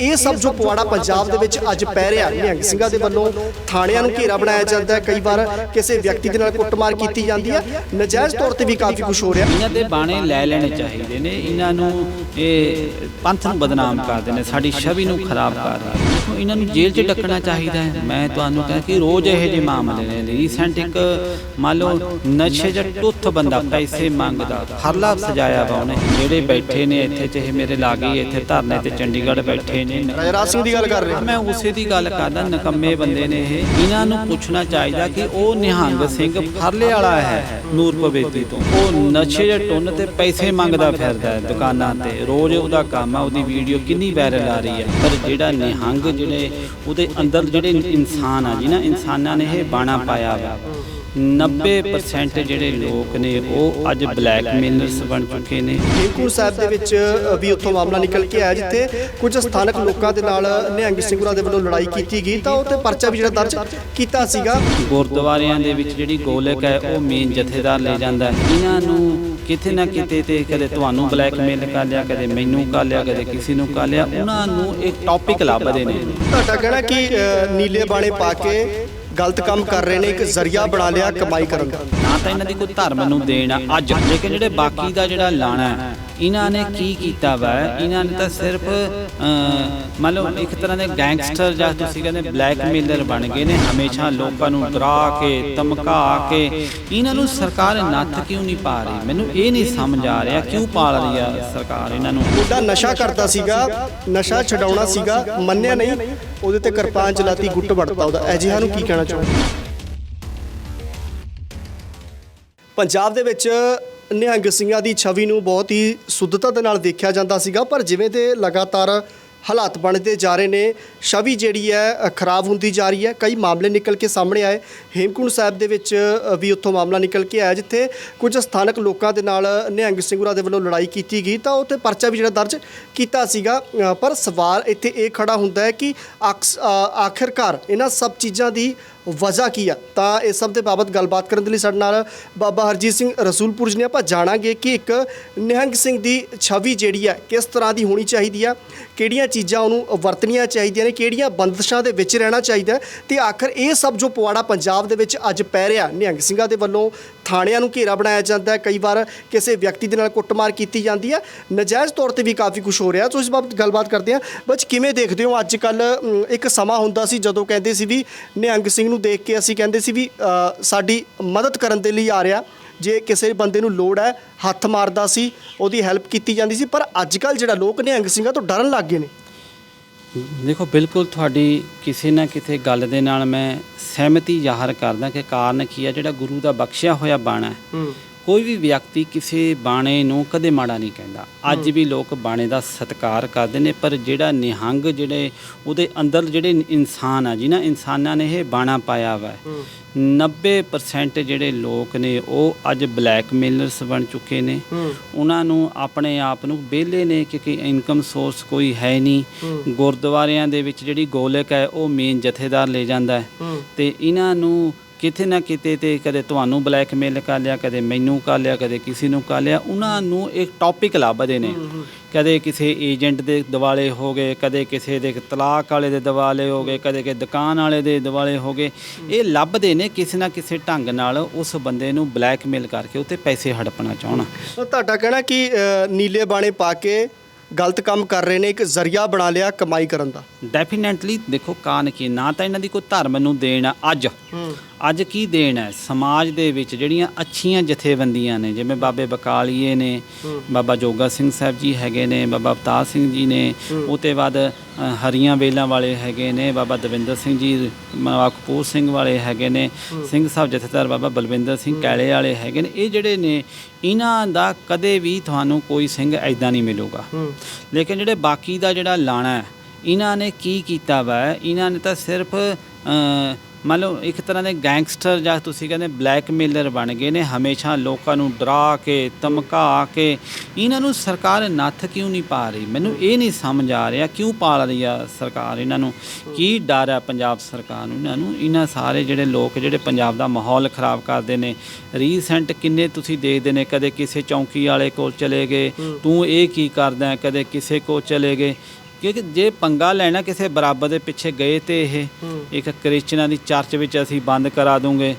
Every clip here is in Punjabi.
ਇਹ ਸਭ ਜੋ ਪਵਾੜਾ ਪੰਜਾਬ ਦੇ ਵਿੱਚ ਅੱਜ ਪੈ ਰਿਹਾ ਨਿਹੰਗ ਸਿੰਘਾਂ ਦੇ ਵੱਲੋਂ ਥਾਣਿਆਂ ਨੂੰ ਘੇਰਾ ਬਣਾਇਆ ਜਾਂਦਾ ਹੈ। ਕਈ ਵਾਰ ਕਿਸੇ ਵਿਅਕਤੀ ਦੇ ਨਾਲ ਕੁੱਟਮਾਰ ਕੀਤੀ ਜਾਂਦੀ ਹੈ। ਨਜਾਇਜ਼ ਤੌਰ ਤੇ ਵੀ ਕਾਫੀ ਕੁਝ ਹੋ ਰਿਹਾ। ਇਹਨਾਂ ਦੇ ਬਾਣੇ ਲੈ ਲੈਣੇ ਚਾਹੀਦੇ ਨੇ। ਇਹਨਾਂ ਨੂੰ ਇਹ ਪੰਥ ਨੂੰ ਬਦਨਾਮ ਕਰਦੇ ਨੇ। ਸਾਡੀ ਛਵੀ ਨੂੰ ਖਰਾਬ ਕਰ ਰਹੇ ਨੇ। ਇਹਨਾਂ ਨੂੰ ਜੇਲ੍ਹ 'ਚ ਡੱਕਣਾ ਚਾਹੀਦਾ ਹੈ। ਮੈਂ ਤੁਹਾਨੂੰ ਕਹਿੰਦਾ ਕਿ ਰੋਜ਼ ਇਹੋ ਜਿਹੇ ਮਾਮਲੇ ਨੇ। ਰੀਸੈਂਟ ਇੱਕ ਮੰਨ ਲਓ ਨਸ਼ੇ ਜਾਂ ਟੁੱਥ ਬੰਦਾ ਪੈਸੇ ਮੰਗਦਾ। ਹਰਲਾ ਸਜਾਇਆ ਵਾ ਉਹਨੇ। ਜਿਹੜੇ ਬੈਠੇ ਨੇ ਇੱਥੇ ਚਾਹੇ ਮੇਰੇ ਲਾਗੇ ਇੱਥੇ ਧਰਨੇ ਤੇ ਚੰਡੀਗੜ੍ਹ ਬੈਠੇ ਨੇ ਰਾਜਾ ਸਿੰਘ ਦੀ ਗੱਲ ਕਰ ਰਹੇ ਮੈਂ ਉਸੇ ਦੀ ਗੱਲ ਕਰਦਾ ਨਕੰਮੇ ਬੰਦੇ ਨੇ ਇਹ। ਇਹਨਾਂ ਨੂੰ ਪੁੱਛਣਾ ਚਾਹੀਦਾ ਕਿ ਉਹ ਨਿਹੰਗ ਸਿੰਘ ਫਰਲੇ ਵਾਲਾ ਹੈ ਨੂਰ ਪਵੇਤੀ ਤੋਂ। ਉਹ ਨਸ਼ੇ ਦੇ ਟੁੰਨ ਤੇ ਪੈਸੇ ਮੰਗਦਾ ਫਿਰਦਾ ਹੈ ਦੁਕਾਨਾਂ ਤੇ। ਰੋਜ਼ ਉਹਦਾ ਕੰਮ ਆ ਉਹਦੀ ਵੀਡੀਓ ਕਿੰਨੀ ਵਾਇਰਲ ਆ ਰਹੀ ਹੈ। ਪਰ ਜਿਹੜਾ ਨਿਹੰਗ ਜਿਹੜੇ ਉਹਦੇ ਅੰਦਰ ਜਿਹੜੇ ਇਨਸਾਨ ਆ ਜਿਨ੍ਹਾਂ ਇਨਸਾਨਾਂ ਨੇ ਇਹ ਬਾਣਾ ਪਾਇਆ ਵਾ। 90% ਜਿਹੜੇ ਲੋਕ ਨੇ ਉਹ ਅੱਜ ਬਲੈਕਮੇਲਰਸ ਬਣ ਚੁੱਕੇ ਨੇ। ਹੇਮਕੁੰਟ ਸਾਹਿਬ ਦੇ ਵਿੱਚ ਵੀ ਉੱਥੋਂ ਮਾਮਲਾ ਨਿਕਲ ਕੇ ਆਇਆ ਜਿੱਥੇ ਕੁਝ ਸਥਾਨਕ ਲੋਕਾਂ ਦੇ ਨਾਲ ਨਿਹੰਗ ਸਿੰਘਾਂ ਦੇ ਵੱਲੋਂ ਲੜਾਈ ਕੀਤੀ ਗਈ ਤਾਂ ਉੱਥੇ ਪਰਚਾ ਵੀ ਜਿਹੜਾ ਦਰਜ ਕੀਤਾ ਸੀਗਾ। ਗੁਰਦੁਆਰਿਆਂ ਦੇ ਵਿੱਚ ਜਿਹੜੀ ਗੋਲਕ ਹੈ ਉਹ ਮੇਨ ਜਥੇਦਾਰ ਲੈ ਜਾਂਦਾ ਹੈ। ਇਹਨਾਂ ਨੂੰ ਕਿਤੇ ਨਾ ਕਿਤੇ ਤੇ ਕਦੇ ਤੁਹਾਨੂੰ ਬਲੈਕਮੇਲ ਕਰ ਲਿਆ ਕਦੇ ਮੈਨੂੰ ਕਰ ਲਿਆ ਕਦੇ ਕਿਸੇ ਨੂੰ ਕਰ ਲਿਆ। ਉਹਨਾਂ ਨੂੰ ਇੱਕ ਟੌਪਿਕ ਲੱਭਦੇ ਨੇ। ਤੁਹਾਡਾ ਕਹਿਣਾ ਕਿ ਨੀਲੇ ਬਾਣੇ ਪਾ ਕੇ ਗਲਤ ਕੰਮ ਕਰ ਰਹੇ ਨੇ, ਇੱਕ ਜ਼ਰੀਆ ਬਣਾ ਲਿਆ, ਕਮਾਈ ਕਰਨ। ਦਾ ਨਾ ਤਾਂ ਇਹਨਾਂ ਦੀ ਕੋਈ ਧਰਮ ਨੂੰ ਦੇਣ ਆ ਅੱਜ, ਲੇਕਿਨ ਜਿਹੜੇ ਬਾਕੀ ਦਾ ਜਿਹੜਾ ਲਾਣਾ ਹੈ ਇਹਨਾਂ ਨੇ ਕੀ ਕੀਤਾ ਵਾ? ਇਹਨਾਂ ਨੇ ਤਾਂ ਸਿਰਫ ਮੰਨ ਲਓ ਇੱਕ ਤਰ੍ਹਾਂ ਦੇ ਗੈਂਗਸਟਰ ਜਾਂ ਤੁਸੀਂ ਕਹਿੰਦੇ ਬਲੈਕਮੇਲਰ ਬਣ ਗਏ ਨੇ ਹਮੇਸ਼ਾ ਲੋਕਾਂ ਨੂੰ ਡਰਾ ਕੇ ਧਮਕਾ ਕੇ ਇਹਨਾਂ ਨੂੰ ਸਰਕਾਰ ਨੱਥ ਕਿਉਂ ਨਹੀਂ ਪਾ ਰਹੀ? ਮੈਨੂੰ ਇਹ ਨਹੀਂ ਸਮਝ ਆ ਰਿਹਾ ਕਿਉਂ ਪਾਲ ਰਹੀ ਆ ਸਰਕਾਰ ਇਹਨਾਂ ਨੂੰ? ਉਹਦਾ ਨਸ਼ਾ ਕਰਦਾ ਸੀਗਾ ਨਸ਼ਾ ਛਡਾਉਣਾ ਸੀਗਾ ਮੰਨਿਆ ਨਹੀਂ ਉਹਦੇ ਤੇ ਕਿਰਪਾਨ ਚਲਾਤੀ ਗੁੱਟ ਵੜਤਾ ਉਹਦਾ। ਅਜਿਹਾ ਨੂੰ ਕੀ ਕਹਿਣਾ ਚਾਹੁੰਦੇ ਪੰਜਾਬ ਦੇ ਵਿੱਚ ਨਿਹੰਗ ਸਿੰਘਾਂ ਦੀ ਛਵੀ ਨੂੰ ਬਹੁਤ ਹੀ ਸੁੱਧਤਾ ਦੇ ਨਾਲ ਦੇਖਿਆ ਜਾਂਦਾ ਸੀਗਾ, ਪਰ ਜਿਵੇਂ ਦੇ ਲਗਾਤਾਰ ਹਾਲਾਤ ਬਣਦੇ ਜਾ ਰਹੇ ਨੇ, ਛਵੀ ਜਿਹੜੀ ਹੈ ਖਰਾਬ ਹੁੰਦੀ ਜਾ ਰਹੀ ਹੈ। ਕਈ ਮਾਮਲੇ ਨਿਕਲ ਕੇ ਸਾਹਮਣੇ ਆਏ। ਹੇਮਕੁੰਟ ਸਾਹਿਬ ਦੇ ਵਿੱਚ ਵੀ ਉੱਥੋਂ ਮਾਮਲਾ ਨਿਕਲ ਕੇ ਆਇਆ, ਜਿੱਥੇ ਕੁਝ ਸਥਾਨਕ ਲੋਕਾਂ ਦੇ ਨਾਲ ਨਿਹੰਗ ਸਿੰਘਾਂ ਦੇ ਵੱਲੋਂ ਲੜਾਈ ਕੀਤੀ ਗਈ, ਤਾਂ ਉੱਥੇ ਪਰਚਾ ਵੀ ਜਿਹੜਾ ਦਰਜ ਕੀਤਾ ਸੀਗਾ। ਪਰ ਸਵਾਲ ਇੱਥੇ ਇਹ ਖੜਾ ਹੁੰਦਾ ਹੈ ਕਿ ਆਕਸ- ਆਖਿਰਕਾਰ ਇਹਨਾਂ ਸਭ ਚੀਜ਼ਾਂ ਦੀ ਵਜ੍ਹਾ ਕੀ ਆ? ਤਾਂ ਇਸ ਸਭ ਦੇ ਬਾਬਤ ਗੱਲਬਾਤ ਕਰਨ ਦੇ ਲਈ ਸਾਡੇ ਨਾਲ ਬਾਬਾ ਹਰਜੀਤ ਸਿੰਘ ਰਸੂਲਪੁਰ ਜੀ ਨੇ ਆਪਾਂ ਜਾਣਾਂਗੇ ਕਿ ਇੱਕ ਨਿਹੰਗ ਸਿੰਘ ਦੀ ਛਵੀ ਜਿਹੜੀ ਆ, ਕਿਸ ਤਰ੍ਹਾਂ ਦੀ ਹੋਣੀ ਚਾਹੀਦੀ ਆ? ਕਿਹੜੀਆਂ ਚੀਜ਼ਾਂ ਉਹਨੂੰ ਵਰਤਣੀਆਂ ਚਾਹੀਦੀਆਂ ਨੇ? ਕਿਹੜੀਆਂ ਬੰਦਸ਼ਾਂ ਦੇ ਵਿੱਚ ਰਹਿਣਾ ਚਾਹੀਦਾ? ਹੈ ਤੇ ਆਖਰ ਇਹ ਸਭ ਜੋ ਪਵਾੜਾ ਪੰਜਾਬ ਦੇ ਵਿੱਚ ਅੱਜ ਪੈ ਰਿਹਾ ਨਿਹੰਗ ਸਿੰਘਾਂ ਦੇ ਵੱਲੋਂ ਥਾਣਿਆਂ ਨੂੰ ਘੇਰਾ ਬਣਾਇਆ ਜਾਂਦਾ ਹੈ। ਕਈ ਵਾਰ ਕਿਸੇ ਵਿਅਕਤੀ ਦੇ ਨਾਲ ਕੁੱਟਮਾਰ ਕੀਤੀ ਜਾਂਦੀ ਹੈ। ਨਜਾਇਜ਼ ਤੌਰ ਤੇ ਵੀ ਕਾਫੀ ਕੁਝ ਹੋ ਰਿਹਾ। ਸੋ ਇਸ ਬਾਬਤ ਗੱਲਬਾਤ ਕਰਦੇ ਹਾਂ। ਬੱਚ ਕਿਵੇਂ ਦੇਖਦੇ ਹੋ? ਅੱਜ ਕੱਲ ਇੱਕ ਸਮਾਂ ਹੁੰਦਾ ਸੀ ਜਦੋਂ ਕਹਿੰਦੇ ਸੀ ਵੀ ਨਿਹੰਗ ਸਿੰਘ ਨੂੰ ਦੇਖ ਕੇ ਅਸੀਂ ਕਹਿੰਦੇ ਸੀ ਵੀ ਸਾਡੀ ਮਦਦ ਕਰਨ ਦੇ ਲਈ ਆ ਰਿਹਾ। ਜੇ ਕਿਸੇ ਬੰਦੇ ਨੂੰ ਲੋੜ ਹੈ, ਹੱਥ ਮਾਰਦਾ ਸੀ, ਉਹਦੀ ਹੈਲਪ ਕੀਤੀ ਜਾਂਦੀ ਸੀ। ਪਰ ਅੱਜ ਕੱਲ ਜਿਹੜਾ ਲੋਕ ਨਿਹੰਗ ਸਿੰਘਾਂ ਤੋਂ ਡਰਨ ਲੱਗ ਗਏ ਨੇ। ਦੇਖੋ, ਬਿਲਕੁਲ ਤੁਹਾਡੀ ਕਿਸੇ ਨਾ ਕਿਸੇ ਗੱਲ ਦੇ ਨਾਲ ਮੈਂ ਸਹਿਮਤੀ ਜ਼ਾਹਰ ਕਰਦਾ ਕਿ ਕਾਰਨ ਕੀ ਹੈ ਜਿਹੜਾ ਗੁਰੂ ਦਾ ਬਖਸ਼ਿਆ ਹੋਇਆ ਬਾਣਾ ਹੈ। ਕੋਈ ਵੀ ਵਿਅਕਤੀ ਕਿਸੇ ਬਾਣੇ ਨੂੰ ਕਦੇ ਮਾੜਾ ਨਹੀਂ ਕਹਿੰਦਾ। ਅੱਜ ਵੀ ਲੋਕ ਬਾਣੇ ਦਾ ਸਤਿਕਾਰ ਕਰਦੇ ਨੇ ਪਰ ਜਿਹੜਾ ਨਿਹੰਗ ਜਿਹੜੇ ਉਹਦੇ ਅੰਦਰ ਜਿਹੜੇ ਇਨਸਾਨ ਆ ਜਿਨ੍ਹਾਂ ਇਨਸਾਨਾਂ ਨੇ ਇਹ ਬਾਣਾ ਪਾਇਆ ਵਾ 90% ਜਿਹੜੇ ਲੋਕ ਨੇ ਉਹ ਅੱਜ ਬਲੈਕਮੇਲਰਸ ਬਣ ਚੁੱਕੇ ਨੇ। ਉਹਨਾਂ ਨੂੰ ਆਪਣੇ ਆਪ ਨੂੰ ਵਿਹਲੇ ਨੇ ਕਿਉਂਕਿ ਇਨਕਮ ਸੋਰਸ ਕੋਈ ਹੈ ਨਹੀਂ। ਗੁਰਦੁਆਰਿਆਂ ਦੇ ਵਿੱਚ ਜਿਹੜੀ ਗੋਲਕ ਹੈ ਉਹ ਮੇਨ ਜਥੇਦਾਰ ਲੈ ਜਾਂਦਾ ਹੂੰ। ਤੇ ਇਹਨਾਂ ਨੂੰ ਕਿਤੇ ਨਾ ਕਿਤੇ ਤੇ ਕਦੇ ਤੁਹਾਨੂੰ ਬਲੈਕਮੇਲ ਕਰ ਲਿਆ ਕਦੇ ਮੈਨੂੰ ਕਰ ਲਿਆ ਕਦੇ ਕਿਸੇ ਨੂੰ ਕਰ ਲਿਆ ਉਹਨਾਂ ਨੂੰ ਇੱਕ ਟੌਪਿਕ ਲੱਭਦੇ ਨੇ। ਕਦੇ ਕਿਸੇ ਏਜੰਟ ਦੇ ਦਿਵਾਲੇ ਹੋ ਗਏ ਕਦੇ ਕਿਸੇ ਦੇ ਤਲਾਕ ਵਾਲੇ ਦੇ ਦਿਵਾਲੇ ਹੋ ਗਏ ਕਦੇ ਕਿ ਦੁਕਾਨ ਵਾਲੇ ਦੇ ਦਿਵਾਲੇ ਹੋ ਗਏ। ਇਹ ਲੱਭਦੇ ਨੇ ਕਿਸੇ ਨਾ ਕਿਸੇ ਢੰਗ ਨਾਲ ਉਸ ਬੰਦੇ ਨੂੰ ਬਲੈਕਮੇਲ ਕਰਕੇ ਉੱਤੇ ਪੈਸੇ ਹੜਪਣਾ ਚਾਹਣਾ। ਤਾਂ ਤੁਹਾਡਾ ਕਹਿਣਾ ਕਿ ਨੀਲੇ ਬਾਣੇ ਪਾ ਕੇ ਗਲਤ ਕੰਮ ਕਰ ਰਹੇ ਨੇ ਇੱਕ ਜ਼ਰੀਆ ਬਣਾ ਲਿਆ ਕਮਾਈ ਕਰਨ ਦਾ। ਡੈਫੀਨੈਟਲੀ ਦੇਖੋ ਕਾਨ ਕੀ ਨਾ ਤਾਂ ਇਹਨਾਂ ਦੀ ਕੋਈ ਧਰਮ ਨੂੰ ਦੇਣ ਅੱਜ। ਹੂੰ। ਅੱਜ ਕੀ ਦੇਣ ਹੈ? ਸਮਾਜ ਦੇ ਵਿੱਚ ਜਿਹੜੀਆਂ ਅੱਛੀਆਂ ਜਥੇਬੰਦੀਆਂ ਨੇ ਜਿਵੇਂ ਬਾਬੇ ਬਕਾਲੀਏ ਨੇ ਬਾਬਾ ਜੋਗਾ ਸਿੰਘ ਸਾਹਿਬ ਜੀ ਹੈਗੇ ਨੇ ਬਾਬਾ ਅਵਤਾਰ ਸਿੰਘ ਜੀ ਨੇ ਉਹ ਤੋਂ ਬਾਅਦ ਹਰੀਆਂ ਵੇਲਾਂ ਵਾਲੇ ਹੈਗੇ ਨੇ ਬਾਬਾ ਦਵਿੰਦਰ ਸਿੰਘ ਜੀ ਬਾਬਾ ਕਪੂਰ ਸਿੰਘ ਵਾਲੇ ਹੈਗੇ ਨੇ ਸਿੰਘ ਸਾਹਿਬ ਜਥੇਦਾਰ ਬਾਬਾ ਬਲਵਿੰਦਰ ਸਿੰਘ ਕੈਲੇ ਵਾਲੇ ਹੈਗੇ ਨੇ ਇਹ ਜਿਹੜੇ ਨੇ ਇਹਨਾਂ ਦਾ ਕਦੇ ਵੀ ਤੁਹਾਨੂੰ ਕੋਈ ਸਿੰਘ ਐਦਾਂ ਨਹੀਂ ਮਿਲੂਗਾ। ਲੇਕਿਨ ਜਿਹੜੇ ਬਾਕੀ ਦਾ ਜਿਹੜਾ ਲਾਣਾ ਹੈ ਇਹਨਾਂ ਨੇ ਕੀ ਕੀਤਾ ਵਾ? ਇਹਨਾਂ ਨੇ ਤਾਂ ਸਿਰਫ ਮੰਨ ਲਓ ਇੱਕ ਤਰ੍ਹਾਂ ਦੇ ਗੈਂਗਸਟਰ ਜਾਂ ਤੁਸੀਂ ਕਹਿੰਦੇ ਬਲੈਕਮੇਲਰ ਬਣ ਗਏ ਨੇ ਹਮੇਸ਼ਾ ਲੋਕਾਂ ਨੂੰ ਡਰਾ ਕੇ ਧਮਕਾ ਕੇ ਇਹਨਾਂ ਨੂੰ ਸਰਕਾਰ ਨੱਥ ਕਿਉਂ ਨਹੀਂ ਪਾ ਰਹੀ? ਮੈਨੂੰ ਇਹ ਨਹੀਂ ਸਮਝ ਆ ਰਿਹਾ ਕਿਉਂ ਪਾਲ ਰਹੀ ਆ ਸਰਕਾਰ ਇਹਨਾਂ ਨੂੰ? ਕੀ ਡਰ ਹੈ ਪੰਜਾਬ ਸਰਕਾਰ ਨੂੰ? ਇਹਨਾਂ ਨੂੰ ਇਹਨਾਂ ਸਾਰੇ ਜਿਹੜੇ ਲੋਕ ਜਿਹੜੇ ਪੰਜਾਬ ਦਾ ਮਾਹੌਲ ਖਰਾਬ ਕਰਦੇ ਨੇ ਰੀਸੈਂਟ ਕਿੰਨੇ ਤੁਸੀਂ ਦੇਖਦੇ ਨੇ ਕਦੇ ਕਿਸੇ ਚੌਂਕੀ ਵਾਲੇ ਕੋਲ ਚਲੇ ਗਏ ਤੂੰ ਇਹ ਕੀ ਕਰਦਾ? ਕਦੇ ਕਿਸੇ ਕੋਲ ਚਲੇ ਗਏ ਕਿਉਂਕਿ ਜੇ ਪੰਗਾ ਲੈਣਾ ਕਿਸੇ ਬਰਾਬਰ ਦੇ ਪਿੱਛੇ ਗਏ ਤੇ ਇਹ ਇੱਕ ਕ੍ਰਿਸਚਨਾਂ ਦੀ ਚਰਚ ਵਿੱਚ ਅਸੀਂ ਬੰਦ ਕਰਾ ਦੂੰਗੇ।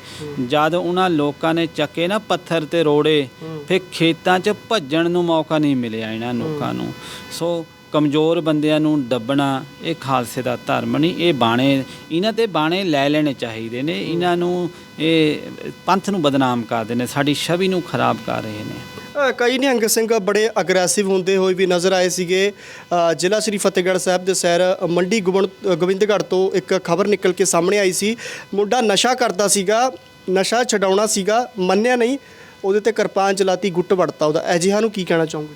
ਜਦ ਉਹਨਾਂ ਲੋਕਾਂ ਨੇ ਚੱਕੇ ਨਾ ਪੱਥਰ ਤੇ ਰੋੜੇ। ਫਿਰ ਖੇਤਾਂ 'ਚ ਭੱਜਣ ਨੂੰ ਮੌਕਾ ਨਹੀਂ ਮਿਲਿਆ ਇਹਨਾਂ ਲੋਕਾਂ ਨੂੰ। ਸੋ ਕਮਜ਼ੋਰ ਬੰਦਿਆਂ ਨੂੰ ਦੱਬਣਾ ਇਹ ਖਾਲਸੇ ਦਾ ਧਰਮ ਨਹੀਂ ਇਹ ਬਾਣੇ ਇਹਨਾਂ ਤੇ ਬਾਣੇ ਲੈ ਲੈਣੇ ਚਾਹੀਦੇ ਨੇ। ਇਹਨਾਂ ਨੂੰ ਇਹ ਪੰਥ ਨੂੰ ਬਦਨਾਮ ਕਰਦੇ ਨੇ ਸਾਡੀ ਛਵੀ ਨੂੰ ਖਰਾਬ ਕਰ ਰਹੇ ਨੇ। ਅ, ਕਈ ਨਿਹੰਗ ਸਿੰਘ ਬੜੇ ਅਗਰੈਸਿਵ ਹੁੰਦੇ ਹੋਏ ਵੀ ਨਜ਼ਰ ਆਏ ਸੀਗੇ। ਅ, ਜ਼ਿਲ੍ਹਾ ਸ੍ਰੀ ਫਤਿਹਗੜ੍ਹ ਸਾਹਿਬ ਦੇ ਸੈਰ ਮੰਡੀ ਗੁਬਣ ਗੋਬਿੰਦਗੜ੍ਹ ਤੋਂ ਇੱਕ ਖਬਰ ਨਿਕਲ ਕੇ ਸਾਹਮਣੇ ਆਈ ਸੀ। ਮੁੰਡਾ ਨਸ਼ਾ ਕਰਦਾ ਸੀਗਾ ਨਸ਼ਾ ਛਡਾਉਣਾ ਸੀਗਾ ਮੰਨਿਆ ਨਹੀਂ। ਉਹਦੇ ਤੇ ਕਿਰਪਾਨ ਚਲਾਤੀ ਗੁੱਟ ਵੜਤਾ ਉਹਦਾ। ਅਜਿਹਾ ਨੂੰ ਕੀ ਕਹਿਣਾ ਚਾਹੋਗੇ?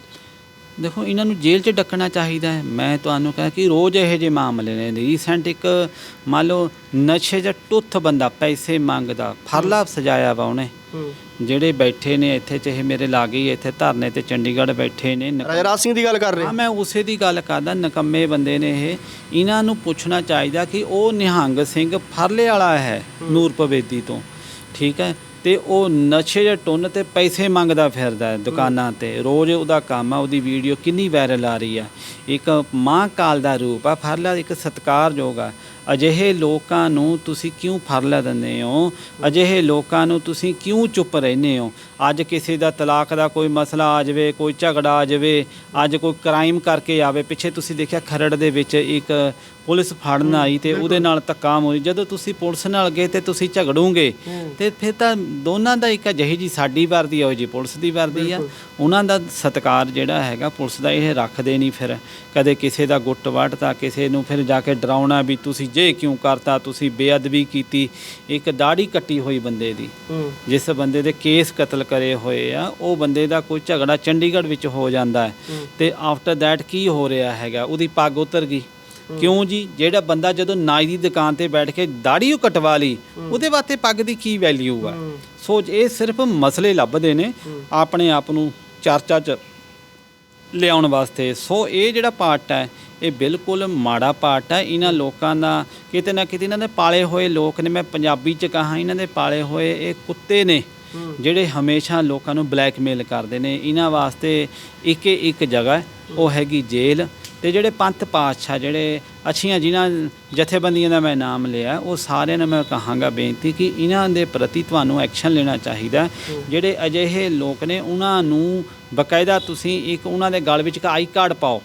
ਦੇਖੋ ਇਹਨਾਂ ਨੂੰ ਜੇਲ੍ਹ 'ਚ ਡੱਕਣਾ ਚਾਹੀਦਾ ਹੈ। ਮੈਂ ਤੁਹਾਨੂੰ ਕਹਾਂ ਕਿ ਰੋਜ਼ ਇਹੋ ਜਿਹੇ ਮਾਮਲੇ ਨੇ। ਰੀਸੈਂਟ ਇੱਕ ਮੰਨ ਲਓ ਨਸ਼ੇ 'ਚ ਟੁੱਥ ਬੰਦਾ ਪੈਸੇ ਮੰਗਦਾ ਫਰਲਾ ਸਜਾਇਆ ਵਾ ਉਹਨੇ। ਜਿਹੜੇ ਬੈਠੇ ਨੇ ਇੱਥੇ ਚਾਹੇ ਮੇਰੇ ਲਾਗੇ ਹੀ ਇੱਥੇ ਧਰਨੇ ਤੇ ਚੰਡੀਗੜ੍ਹ ਬੈਠੇ ਨੇ ਰਾਜਾ ਰਾਜ ਸਿੰਘ ਦੀ ਗੱਲ ਕਰ ਰਹੇ। ਹਾਂ ਮੈਂ ਉਸੇ ਦੀ ਗੱਲ ਕਰਦਾ ਨਕੰਮੇ ਬੰਦੇ ਨੇ ਇਹ। ਇਹਨਾਂ ਨੂੰ ਪੁੱਛਣਾ ਚਾਹੀਦਾ ਕਿ ਉਹ ਨਿਹੰਗ ਸਿੰਘ ਫਰਲੇ ਵਾਲਾ ਹੈ ਨੂਰ ਪਵੇਦੀ ਤੋਂ ਠੀਕ ਹੈ? ਤੇ ਉਹ ਨਸ਼ੇ ਦੇ ਟੁੰਨ ਤੇ ਪੈਸੇ ਮੰਗਦਾ ਫਿਰਦਾ ਹੈ ਦੁਕਾਨਾਂ ਤੇ। ਰੋਜ਼ ਉਹਦਾ ਕੰਮ ਆ ਉਹਦੀ ਵੀਡੀਓ ਕਿੰਨੀ ਵਾਇਰਲ ਆ ਰਹੀ ਆ। ਇੱਕ ਮਾਂ ਕਾਲ ਦਾ ਰੂਪ ਆ ਫਰਲਾ ਇੱਕ ਸਤਿਕਾਰਯੋਗ ਆ। ਅਜਿਹੇ ਲੋਕਾਂ ਨੂੰ ਤੁਸੀਂ ਕਿਉਂ ਫਰਲਾ ਦਿੰਦੇ ਹੋ? ਅਜਿਹੇ ਲੋਕਾਂ ਨੂੰ ਤੁਸੀਂ ਕਿਉਂ ਚੁੱਪ ਰਹਿੰਦੇ ਹੋ? ਅੱਜ ਕਿਸੇ ਦਾ ਤਲਾਕ ਦਾ ਕੋਈ ਮਸਲਾ ਆ ਜਾਵੇ ਕੋਈ ਝਗੜਾ ਆ ਜਾਵੇ ਅੱਜ ਕੋਈ ਕ੍ਰਾਈਮ ਕਰਕੇ ਆਵੇ ਪਿੱਛੇ ਤੁਸੀਂ ਦੇਖਿਆ ਖਰੜ ਦੇ ਵਿੱਚ ਇੱਕ ਪੁਲਿਸ ਫੜਨ ਆਈ ਤੇ ਉਹਦੇ ਨਾਲ ਧੱਕਾ ਮੋਰੀ। ਜਦੋਂ ਤੁਸੀਂ ਪੁਲਿਸ ਨਾਲ ਗਏ ਤੇ ਤੁਸੀਂ ਝਗੜੋਗੇ ਤੇ ਫਿਰ ਤਾਂ ਦੋਨਾਂ ਦਾ ਇੱਕ ਜਿਹੀ ਜੀ ਸਾਡੀ ਵਰਦੀ ਆ ਉਹ ਜੀ ਪੁਲਿਸ ਦੀ ਵਰਦੀ ਆ। ਉਹਨਾਂ ਦਾ ਸਤਕਾਰ ਜਿਹੜਾ ਹੈਗਾ ਪੁਲਿਸ ਦਾ ਇਹ ਰੱਖਦੇ ਨਹੀਂ ਫਿਰ। ਕਦੇ ਕਿਸੇ ਦਾ ਗੁੱਟ ਵੱਢਤਾ ਕਿਸੇ ਨੂੰ ਫਿਰ ਜਾ ਕੇ ਡਰਾਉਣਾ ਵੀ ਤੁਸੀਂ ਜੇ ਕਿਉਂ ਕਰਤਾ ਤੁਸੀਂ ਬੇਅਦਬੀ ਕੀਤੀ ਇੱਕ ਦਾੜੀ ਕੱਟੀ ਹੋਈ ਬੰਦੇ ਦੀ। ਜਿਸ ਬੰਦੇ ਦੇ ਕੇਸ ਕਤਲ ਕਰੇ ਹੋਏ ਆ ਉਹ ਬੰਦੇ ਦਾ ਕੋਈ ਝਗੜਾ ਚੰਡੀਗੜ੍ਹ ਵਿੱਚ ਹੋ ਜਾਂਦਾ ਹੈ। ਤੇ ਆਫਟਰ ਦੈਟ ਕੀ ਹੋ ਰਿਹਾ ਹੈਗਾ? ਉਹਦੀ ਪੱਗ ਉਤਰ ਗਈ। ਕਿਉਂ ਜੀ? ਜਿਹੜਾ ਬੰਦਾ ਜਦੋਂ ਨਾਈ ਦੀ ਦੁਕਾਨ ਤੇ ਬੈਠ ਕੇ ਦਾੜੀ ਉਹ ਕਟਵਾ ਲਈ ਉਹਦੇ ਵਾਸਤੇ ਪੱਗ ਦੀ ਕੀ ਵੈਲਿਊ ਆ? ਸੋ ਇਹ ਸਿਰਫ ਮਸਲੇ ਲੱਭਦੇ ਨੇ ਆਪਣੇ ਆਪ ਨੂੰ ਚਰਚਾ 'ਚ ਲਿਆਉਣ ਵਾਸਤੇ। ਸੋ ਇਹ ਜਿਹੜਾ ਪਾਰਟ ਹੈ ਇਹ ਬਿਲਕੁਲ ਮਾੜਾ ਪਾਰਟ ਹੈ। ਇਹਨਾਂ ਲੋਕਾਂ ਦਾ ਕਿਤੇ ਨਾ ਕਿਤੇ ਇਹਨਾਂ ਦੇ ਪਾਲੇ ਹੋਏ ਲੋਕ ਨੇ ਮੈਂ ਪੰਜਾਬੀ ਚ ਕਹਾ ਇਹਨਾਂ ਦੇ ਪਾਲੇ ਹੋਏ ਇਹ ਕੁੱਤੇ ਨੇ ਜਿਹੜੇ ਹਮੇਸ਼ਾ ਲੋਕਾਂ ਨੂੰ ਬਲੈਕਮੇਲ ਕਰਦੇ ਨੇ। ਇਹਨਾਂ ਵਾਸਤੇ ਇੱਕ ਇੱਕ ਜਗ੍ਹਾ ਉਹ ਹੈਗੀ ਜੇਲ੍ਹ ਤੇ ਜਿਹੜੇ ਪੰਥ ਪਾਤਸ਼ਾਹ ਜਿਹੜੇ ਅੱਛੀਆਂ ਜਿਨ੍ਹਾਂ ਜਥੇਬੰਦੀਆਂ ਦਾ ਮੈਂ ਨਾਮ ਲਿਆ ਉਹ ਸਾਰਿਆਂ ਨੂੰ ਮੈਂ ਕਹਾਂਗਾ ਬੇਨਤੀ ਕਿ ਇਹਨਾਂ ਦੇ ਪ੍ਰਤੀ ਤੁਹਾਨੂੰ ਐਕਸ਼ਨ ਲੈਣਾ ਚਾਹੀਦਾ। ਜਿਹੜੇ ਅਜਿਹੇ ਲੋਕ ਨੇ ਉਹਨਾਂ ਨੂੰ ਬਕਾਇਦਾ ਤੁਸੀਂ ਇੱਕ ਉਹਨਾਂ ਦੇ ਗਲ ਵਿੱਚ ਇੱਕ ਆਈ ਕਾਰਡ ਪਾਓ।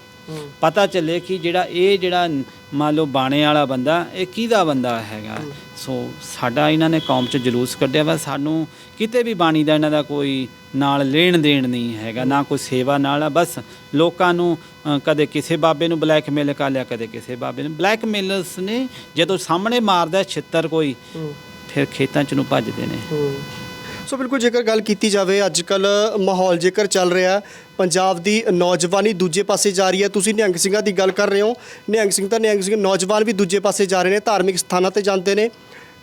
ਪਤਾ ਚੱਲੇ ਕਿ ਜਿਹੜਾ ਇਹ ਜਿਹੜਾ ਮੰਨ ਲਓ ਬਾਣੇ ਵਾਲਾ ਬੰਦਾ ਇਹ ਕਿਹਦਾ ਬੰਦਾ ਹੈਗਾ? ਸੋ ਸਾਡਾ ਇਹਨਾਂ ਨੇ ਕੌਮ 'ਚ ਜਲੂਸ ਕੱਢਿਆ ਵਾ। ਸਾਨੂੰ ਕਿਤੇ ਵੀ ਬਾਣੀ ਦਾ ਇਹਨਾਂ ਦਾ ਕੋਈ ਨਾਲ ਲੈਣ ਦੇਣ ਨਹੀਂ ਹੈਗਾ ਨਾ ਕੋਈ ਸੇਵਾ ਨਾਲ ਆ। ਬਸ ਲੋਕਾਂ ਨੂੰ ਕਦੇ ਕਿਸੇ ਬਾਬੇ ਨੂੰ ਬਲੈਕਮੇਲ ਕਰ ਲਿਆ ਕਦੇ ਕਿਸੇ ਬਾਬੇ ਨੂੰ। ਬਲੈਕਮੇਲਰਸ ਨੇ ਜਦੋਂ ਸਾਹਮਣੇ ਮਾਰਦਾ ਛਿੱਤਰ ਕੋਈ ਫਿਰ ਖੇਤਾਂ 'ਚ ਨੂੰ ਭੱਜਦੇ ਨੇ। ਸੋ ਬਿਲਕੁਲ ਜੇਕਰ ਗੱਲ ਕੀਤੀ ਜਾਵੇ ਅੱਜ ਕੱਲ ਮਾਹੌਲ ਜੇਕਰ ਚੱਲ ਰਿਹਾ, ਪੰਜਾਬ ਦੀ ਨੌਜਵਾਨੀ ਦੂਜੇ ਪਾਸੇ ਜਾ ਰਹੀ ਹੈ। ਤੁਸੀਂ ਨਿਹੰਗ ਸਿੰਘਾਂ ਦੀ ਗੱਲ ਕਰ ਰਹੇ ਹੋ। ਨਿਹੰਗ ਸਿੰਘ ਤਾਂ ਨਿਹੰਗ ਸਿੰਘ ਨੌਜਵਾਨ ਵੀ ਦੂਜੇ ਪਾਸੇ ਜਾ ਰਹੇ ਨੇ, ਧਾਰਮਿਕ ਸਥਾਨਾਂ ਤੇ ਜਾਂਦੇ ਨੇ।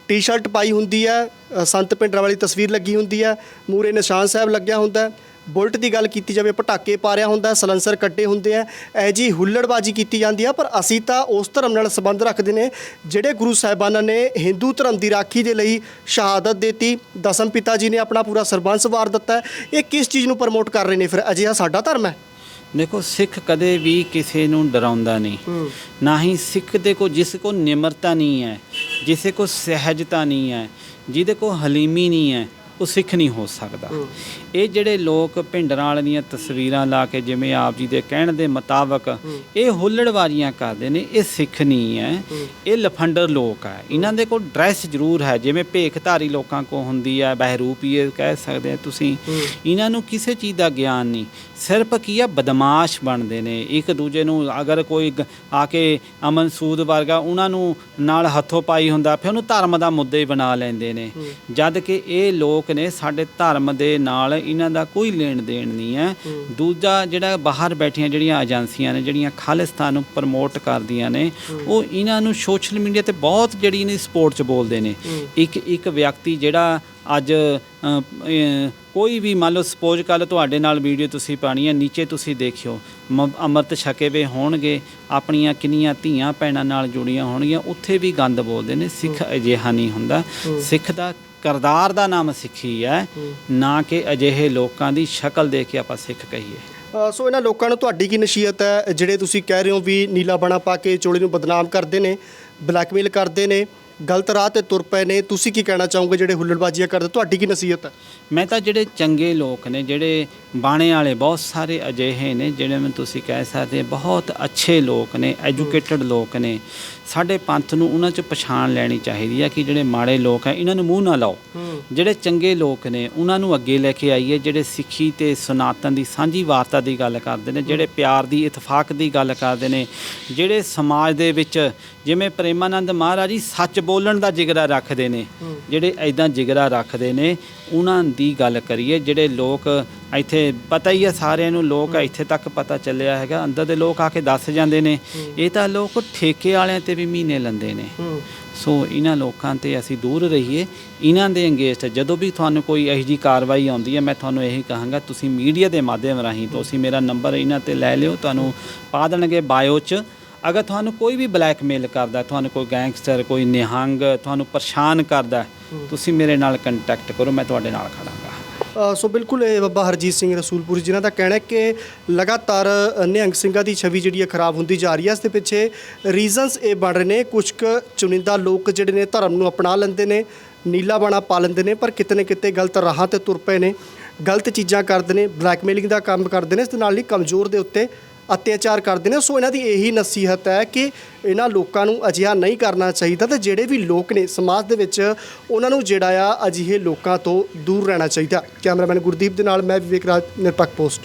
ਟੀ-ਸ਼ਰਟ ਪਾਈ ਹੁੰਦੀ ਹੈ ਸੰਤ ਪਿੰਡਰਾਂ ਵਾਲੀ ਤਸਵੀਰ ਲੱਗੀ ਹੁੰਦੀ ਹੈ। ਮੂਰੇ ਨਿਸ਼ਾਨ ਸਾਹਿਬ ਲੱਗਿਆ ਹੁੰਦਾ ਹੈ। ਬੁਲਟ ਦੀ ਗੱਲ ਕੀਤੀ ਜਾਵੇ ਪਟਾਕੇ ਪਾ ਰਿਹਾ ਹੁੰਦਾ ਸਲੈਂਸਰ ਕੱਟੇ ਹੁੰਦੇ ਆ ਐ ਜੀ ਹੁੱਲੜਬਾਜੀ ਕੀਤੀ ਜਾਂਦੀ ਆ ਪਰ ਅਸੀਂ ਤਾਂ ਉਸ ਧਰਮ ਨਾਲ ਸੰਬੰਧ ਰੱਖਦੇ ਨੇ ਜਿਹੜੇ ਗੁਰੂ ਸਾਹਿਬਾਨਾਂ ਨੇ ਹਿੰਦੂ ਧਰਮ ਦੀ ਰਾਖੀ ਦੇ ਲਈ ਸ਼ਹਾਦਤ ਦਿੱਤੀ ਦਸਮ ਪਿਤਾ ਜੀ ਨੇ ਆਪਣਾ ਪੂਰਾ ਸਰਬੰਸ ਵਾਰ ਦਿੱਤਾ। ਇਹ ਕਿਸ ਚੀਜ਼ ਨੂੰ ਪ੍ਰਮੋਟ ਕਰ ਰਹੇ ਨੇ ਫਿਰ? ਅਜਿਹਾ ਸਾਡਾ ਧਰਮ ਹੈ? ਦੇਖੋ ਸਿੱਖ ਕਦੇ ਵੀ ਕਿਸੇ ਨੂੰ ਡਰਾਉਂਦਾ ਨਹੀਂ। ਨਾ ਹੀ ਸਿੱਖ ਦੇ ਕੋ ਜਿਸ ਕੋ ਨਿਮਰਤਾ ਨਹੀਂ ਹੈ ਜਿਸੇ ਕੋ ਸਹਿਜਤਾ ਨਹੀਂ ਹੈ ਜਿਹਦੇ ਕੋ ਹਲੀਮੀ ਨਹੀਂ ਹੈ ਉਹ ਸਿੱਖ ਨਹੀਂ ਹੋ ਸਕਦਾ। ਇਹ ਜਿਹੜੇ ਲੋਕ ਭਿੰਡਰਾਂ ਵਾਲੀਆਂ ਤਸਵੀਰਾਂ ਲਾ ਕੇ ਜਿਵੇਂ ਆਪ ਜੀ ਦੇ ਕਹਿਣ ਦੇ ਮੁਤਾਬਕ ਇਹ ਹੁੱਲੜਵਾਰੀਆਂ ਕਰਦੇ ਨੇ ਇਹ ਸਿੱਖ ਨਹੀਂ ਹੈ। ਇਹ ਲਫੰਡਰ ਲੋਕ ਹੈ। ਇਹਨਾਂ ਦੇ ਕੋਲ ਡਰੈਸ ਜ਼ਰੂਰ ਹੈ। ਜਿਵੇਂ ਭੇਖਧਾਰੀ ਲੋਕਾਂ ਕੋ ਹੁੰਦੀ ਹੈ ਬਹਿਰੂਪੀਏ ਕਹਿ ਸਕਦੇ ਆ ਤੁਸੀਂ। ਇਹਨਾਂ ਨੂੰ ਕਿਸੇ ਚੀਜ਼ ਦਾ ਗਿਆਨ ਨਹੀਂ। ਸਿਰਫ ਕੀ ਆ ਬਦਮਾਸ਼ ਬਣਦੇ ਨੇ। ਇੱਕ ਦੂਜੇ ਨੂੰ ਅਗਰ ਕੋਈ ਆ ਕੇ ਅਮਨ ਸੂਦ ਵਰਗਾ ਉਹਨਾਂ ਨੂੰ ਨਾਲ ਹੱਥੋਂ ਪਾਈ ਹੁੰਦਾ ਫਿਰ ਉਹਨੂੰ ਧਰਮ ਦਾ ਮੁੱਦਾ ਹੀ ਬਣਾ ਲੈਂਦੇ ਨੇ। ਜਦ ਕਿ ਇਹ ਲੋਕ ਨੇ ਸਾਡੇ ਧਰਮ ਦੇ ਨਾਲ ਇਹਨਾਂ ਦਾ ਕੋਈ ਲੈਣ ਦੇਣ ਨਹੀਂ ਹੈ। ਦੂਜਾ ਜਿਹੜਾ ਬਾਹਰ ਬੈਠੀਆਂ ਜਿਹੜੀਆਂ ਏਜੰਸੀਆਂ ਨੇ ਜਿਹੜੀਆਂ ਖਾਲਿਸਤਾਨ ਨੂੰ ਪ੍ਰਮੋਟ ਕਰਦੀਆਂ ਨੇ ਉਹ ਇਹਨਾਂ ਨੂੰ ਸੋਸ਼ਲ ਮੀਡੀਆ ਤੇ ਬਹੁਤ ਜਿਹੜੀ ਨੇ ਸਪੋਰਟ ਚ ਬੋਲਦੇ ਨੇ। ਇੱਕ ਇੱਕ ਵਿਅਕਤੀ ਜਿਹੜਾ ਅੱਜ ਕੋਈ ਵੀ ਮੰਨ ਲਓ ਸਪੋਜ਼ ਕੱਲ ਤੁਹਾਡੇ ਨਾਲ ਵੀਡੀਓ ਤੁਸੀਂ ਪਾਣੀ ਹੈ ਨੀਚੇ ਤੁਸੀਂ ਦੇਖਿਓ ਅੰਮ੍ਰਿਤ ਛਕੇ ਵੇ ਹੋਣਗੇ ਆਪਣੀਆਂ ਕਿੰਨੀਆਂ ਧੀਆਂ ਭੈਣਾਂ ਨਾਲ ਜੁੜੀਆਂ ਹੋਣਗੀਆਂ ਉੱਥੇ ਵੀ ਗੰਦ ਬੋਲਦੇ ਨੇ ਸਿੱਖ ਅਜਿਹਾ ਨਹੀਂ ਹੁੰਦਾ। ਸਿੱਖ ਦਾ ਕਰਦਾਰ ਦਾ ਨਾਮ ਸਿੱਖੀ ਹੈ ਨਾ ਕਿ ਅਜਿਹੇ ਲੋਕਾਂ ਦੀ ਸ਼ਕਲ ਦੇਖ ਕੇ ਆਪਾਂ ਸਿੱਖ ਕਹੀਏ। ਸੋ ਇਹਨਾਂ ਲੋਕਾਂ ਨੂੰ ਤੁਹਾਡੀ ਕੀ ਨਸੀਹਤ ਹੈ? ਜਿਹੜੇ ਤੁਸੀਂ ਕਹਿ ਰਹੇ ਹੋ ਵੀ ਨੀਲਾ ਬਣਾ ਪਾ ਕੇ ਚੋਲੀ ਨੂੰ ਬਦਨਾਮ ਕਰਦੇ ਨੇ ਬਲੈਕਮੇਲ ਕਰਦੇ ਨੇ ਗਲਤ ਰਾਹ ਤੇ ਤੁਰ ਪਏ ਨੇ ਤੁਸੀਂ ਕੀ ਕਹਿਣਾ ਚਾਹੋਗੇ ਜਿਹੜੇ ਹੁੱਲੜਬਾਜ਼ੀਆਂ ਕਰਦੇ? ਤੁਹਾਡੀ ਕੀ ਨਸੀਹਤ ਹੈ? ਮੈਂ ਤਾਂ ਜਿਹੜੇ ਚੰਗੇ ਲੋਕ ਨੇ ਜਿਹੜੇ ਬਾਣੇ ਵਾਲੇ ਬਹੁਤ ਸਾਰੇ ਅਜਿਹੇ ਨੇ ਜਿਹੜੇ ਮੈਂ ਤੁਸੀਂ ਕਹਿ ਸਕਦੇ ਬਹੁਤ ਅੱਛੇ ਲੋਕ ਨੇ ਐਜੂਕੇਟਡ ਲੋਕ ਨੇ ਸਾਡੇ ਪੰਥ ਨੂੰ ਉਹਨਾਂ 'ਚ ਪਛਾਣ ਲੈਣੀ ਚਾਹੀਦੀ ਹੈ ਕਿ ਜਿਹੜੇ ਮਾੜੇ ਲੋਕ ਹੈ ਇਹਨਾਂ ਨੂੰ ਮੂੰਹ ਨਾ ਲਾਓ। ਜਿਹੜੇ ਚੰਗੇ ਲੋਕ ਨੇ ਉਹਨਾਂ ਨੂੰ ਅੱਗੇ ਲੈ ਕੇ ਆਈਏ ਜਿਹੜੇ ਸਿੱਖੀ ਤੇ ਸਨਾਤਨ ਦੀ ਸਾਂਝੀ ਵਾਰਤਾ ਦੀ ਗੱਲ ਕਰਦੇ ਨੇ ਜਿਹੜੇ ਪਿਆਰ ਦੀ ਇਤਫਾਕ ਦੀ ਗੱਲ ਕਰਦੇ ਨੇ ਜਿਹੜੇ ਸਮਾਜ ਦੇ ਵਿੱਚ ਜਿਵੇਂ ਪ੍ਰੇਮਾਨੰਦ ਮਹਾਰਾਜ ਜੀ ਸੱਚ ਬੋਲਣ ਦਾ ਜਿਗਰਾ ਰੱਖਦੇ ਨੇ ਜਿਹੜੇ ਐਦਾਂ ਜਿਗਰਾ ਰੱਖਦੇ ਨੇ ਉਹਨਾਂ ਦੀ ਗੱਲ ਕਰੀਏ ਜਿਹੜੇ ਲੋਕ ਇੱਥੇ ਪਤਾ ਹੀ ਹੈ ਸਾਰਿਆਂ ਨੂੰ ਲੋਕ ਇੱਥੇ ਤੱਕ ਪਤਾ ਚੱਲਿਆ ਹੈਗਾ ਅੰਦਰ ਦੇ ਲੋਕ ਆ ਕੇ ਦੱਸ ਜਾਂਦੇ ਨੇ। ਇਹ ਤਾਂ ਲੋਕ ਠੇਕੇ ਵਾਲਿਆਂ ਤੇ ਵੀ ਮਹੀਨੇ ਲੰਦੇ ਨੇ। ਸੋ ਇਹਨਾਂ ਲੋਕਾਂ ਤੇ ਅਸੀਂ ਦੂਰ ਰਹੀਏ। ਇਹਨਾਂ ਦੇ ਅੰਗੇਸਟ ਜਦੋਂ ਵੀ ਤੁਹਾਨੂੰ ਕੋਈ ਇਹੋ ਜਿਹੀ ਕਾਰਵਾਈ ਆਉਂਦੀ ਹੈ ਮੈਂ ਤੁਹਾਨੂੰ ਇਹੀ ਕਹਾਂਗਾ ਤੁਸੀਂ ਮੀਡੀਆ ਦੇ ਮਾਧਿਅਮ ਰਾਹੀਂ ਤੁਸੀਂ ਮੇਰਾ ਨੰਬਰ ਇਹਨਾਂ ਤੇ ਲੈ ਲਿਓ ਤੁਹਾਨੂੰ ਪਾ ਦੇਣਗੇ ਬਾਇਓ 'ਚ। ਅਗਰ ਤੁਹਾਨੂੰ ਕੋਈ ਵੀ ਬਲੈਕਮੇਲ ਕਰਦਾ ਤੁਹਾਨੂੰ ਕੋਈ ਗੈਂਗਸਟਰ ਕੋਈ ਨਿਹੰਗ ਤੁਹਾਨੂੰ ਪਰੇਸ਼ਾਨ ਕਰਦਾ ਤੁਸੀਂ ਮੇਰੇ ਨਾਲ ਕੰਟੈਕਟ ਕਰੋ ਮੈਂ ਤੁਹਾਡੇ ਨਾਲ ਖੜਾਂਗਾ। ਸੋ ਬਿਲਕੁਲ ਇਹ ਬਾਬਾ ਹਰਜੀਤ ਸਿੰਘ ਰਸੂਲਪੁਰ, ਜਿਨ੍ਹਾਂ ਦਾ ਕਹਿਣਾ ਹੈ ਕਿ ਲਗਾਤਾਰ ਨਿਹੰਗ ਸਿੰਘਾਂ ਦੀ ਛਵੀ ਜਿਹੜੀ ਹੈ ਖਰਾਬ ਹੁੰਦੀ ਜਾ ਰਹੀ ਹੈ। ਇਸ ਦੇ ਪਿੱਛੇ ਰੀਜ਼ਨਸ ਇਹ ਬਣ ਰਹੇ ਨੇ। ਕੁਝ ਕੁ ਚੁਣਿੰਦਾ ਲੋਕ ਜਿਹੜੇ ਨੇ ਧਰਮ ਨੂੰ ਅਪਣਾ ਲੈਂਦੇ ਨੇ, ਨੀਲਾ ਬਾਣਾ ਪਾ ਲੈਂਦੇ ਨੇ, ਪਰ ਕਿਤੇ ਨਾ ਕਿਤੇ ਗਲਤ ਰਾਹਾਂ ਤੇ ਤੁਰ ਪਏ ਨੇ, ਗਲਤ ਚੀਜ਼ਾਂ ਕਰਦੇ ਨੇ ਬਲੈਕਮੇਲਿੰਗ ਦਾ ਕੰਮ ਕਰਦੇ ਨੇ। ਇਸ ਦੇ ਨਾਲ ਹੀ ਕਮਜ਼ੋਰ ਦੇ ਉੱਤੇ ਅਤਿਆਚਾਰ ਕਰਦੇ ਨੇ। ਸੋ ਇਹਨਾਂ ਦੀ ਇਹੀ ਨਸੀਹਤ ਹੈ ਕਿ ਇਹਨਾਂ ਲੋਕਾਂ ਨੂੰ ਅਜਿਹਾ ਨਹੀਂ ਕਰਨਾ ਚਾਹੀਦਾ ਤੇ ਜਿਹੜੇ ਵੀ ਲੋਕ ਨੇ ਸਮਾਜ ਦੇ ਵਿੱਚ, ਉਹਨਾਂ ਨੂੰ ਜਿਹੜਾ ਆ ਅਜਿਹੇ ਲੋਕਾਂ ਤੋਂ ਦੂਰ ਰਹਿਣਾ ਚਾਹੀਦਾ। ਕੈਮਰਾਮੈਨ ਗੁਰਦੀਪ ਦੇ ਨਾਲ ਮੈਂ ਵਿਵੇਕ ਰਾਜ, ਨਿਰਪੱਖ ਪੋਸਟ।